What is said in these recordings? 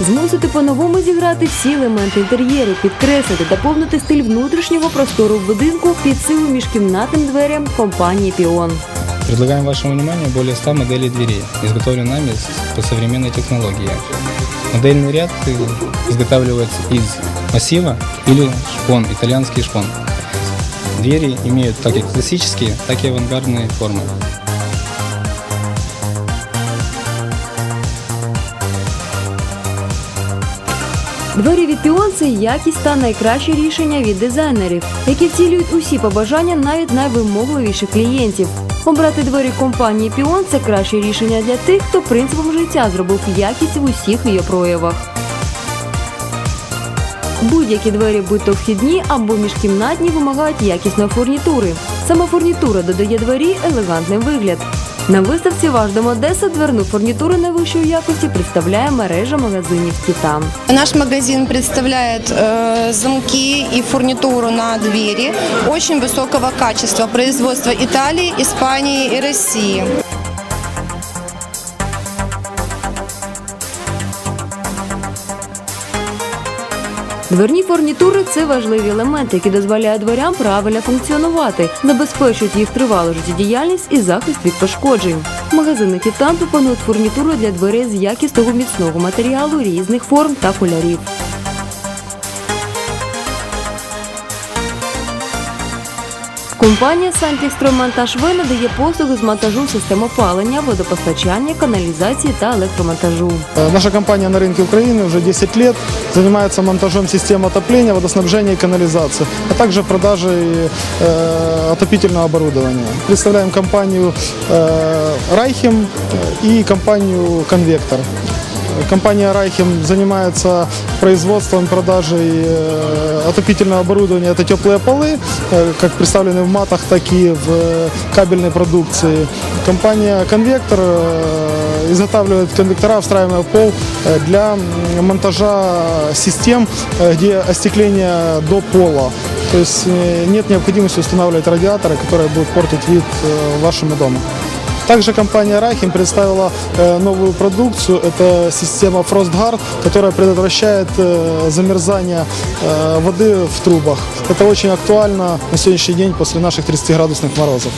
змусити по-новому зіграти всі елементи інтер'єру, підкреслити, доповнити стиль внутрішнього простору в будинку під силу міжкімнатним дверям компанії Піон. Предлагаем вашему вниманию более 100 моделей дверей, изготовленных нами с- по современной технологии. Модельный ряд э, изготавливается из массива или шпон, итальянский шпон. Двери имеют как и классические, так и авангардные формы. Двері від Піон це якість та найкраще рішення від дизайнерів, які втілюють усі побажання навіть найвимогливіших клієнтів. Обрати двері компанії Піон це краще рішення для тих, хто принципом життя зробив якість в усіх її проявах. Будь-які двері, будь то вхідні або міжкімнатні, вимагають якісної фурнітури. Саме фурнітура додає двері елегантний вигляд. На виставці Важдом Одеса» дверну фурнітуру найвищої якості представляє мережа магазинів Титан. Наш магазин представляє э, замки і фурнітуру на двері очень високого качества производства Італії, Іспанії і России. Дверні фурнітури це важливі елементи, які дозволяють дверям правильно функціонувати, забезпечують їх тривалу життєдіяльність і захист від пошкоджень. Магазини Тітан пропонують фурнітуру для дверей з якісного міцного матеріалу різних форм та кольорів. Компанія «Сантекстроймонтаж В» надає послуги з монтажу систем опалення, водопостачання, каналізації та електромонтажу. Э, Наша компания на рынке Украины уже 10 лет занимается монтажом систем отопления, водоснабжения и канализации, а также продажей э, отопительного оборудования. Представляем компанию э, Райхем и компанию Конвектор. Компания Райхем занимается производством, продажей э, отопительного оборудования. Это теплые полы, э, как представлены в матах, так и в э, кабельной продукции. Компания Конвектор э, изготавливает конвектора, встраиваемые в пол э, для м, монтажа систем, э, где остекление до пола. То есть э, нет необходимости устанавливать радиаторы, которые будут портить вид э, вашему дому. Также компания Рахим представила э, новую продукцию. Это система FrostGuard, которая предотвращает э, замерзание э, воды в трубах. Это очень актуально на сегодняшний день после наших 30-градусных морозов.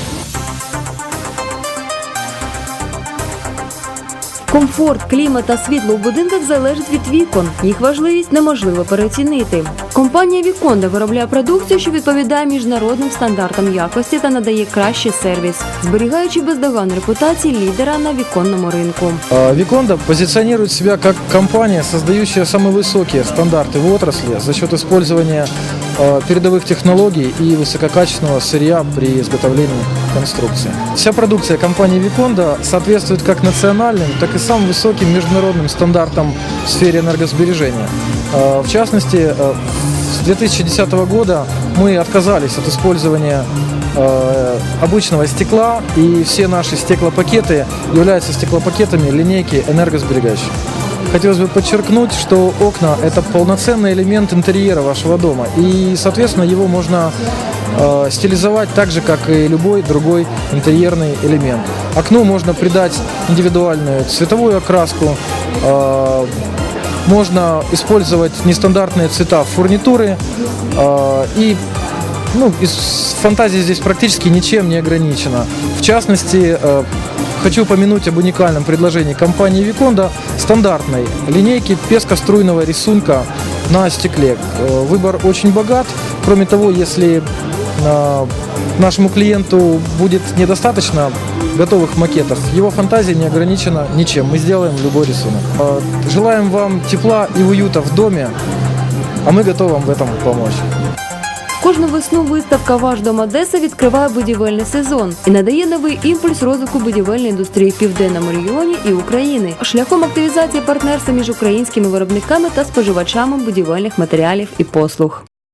Комфорт, клімат та світло у будинках залежить від вікон. Їх важливість неможливо переоцінити. Компанія Віконда виробляє продукцію, що відповідає міжнародним стандартам якості та надає кращий сервіс, зберігаючи бездоганну репутацію лідера на віконному ринку. А, Виконда позиционирует себя как компания, создающая самые высокие стандарты в отрасли за счет использования а, передовых технологий и высококачественного сырья при изготовлении конструкции. Вся продукция компании Виконда соответствует как национальным, так и самым высоким международным стандартам в сфере энергосбережения. А, В частности, а, с 2010 года мы отказались от использования э, обычного стекла, и все наши стеклопакеты являются стеклопакетами линейки энергосберегающие. Хотелось бы подчеркнуть, что окна – это полноценный элемент интерьера вашего дома, и, соответственно, его можно э, стилизовать так же, как и любой другой интерьерный элемент. Окну можно придать индивидуальную цветовую окраску, э, можно использовать нестандартные цвета фурнитуры э, и ну, из фантазии здесь практически ничем не ограничено. В частности, э, хочу упомянуть об уникальном предложении компании Виконда стандартной линейки пескоструйного рисунка на стекле. Э, Выбор очень богат. Кроме того, если э, нашему клиенту будет недостаточно готовых макетов, его фантазия не ограничена ничем. Мы сделаем любой рисунок. Э, Желаем вам тепла и уюта в доме, а мы готовы вам в этом помочь. Кожну весну виставка Ваш дом Одеса відкриває будівельний сезон і надає новий імпульс розвитку будівельної індустрії південному регіоні і України шляхом активізації партнерства між українськими виробниками та споживачами будівельних матеріалів і послуг.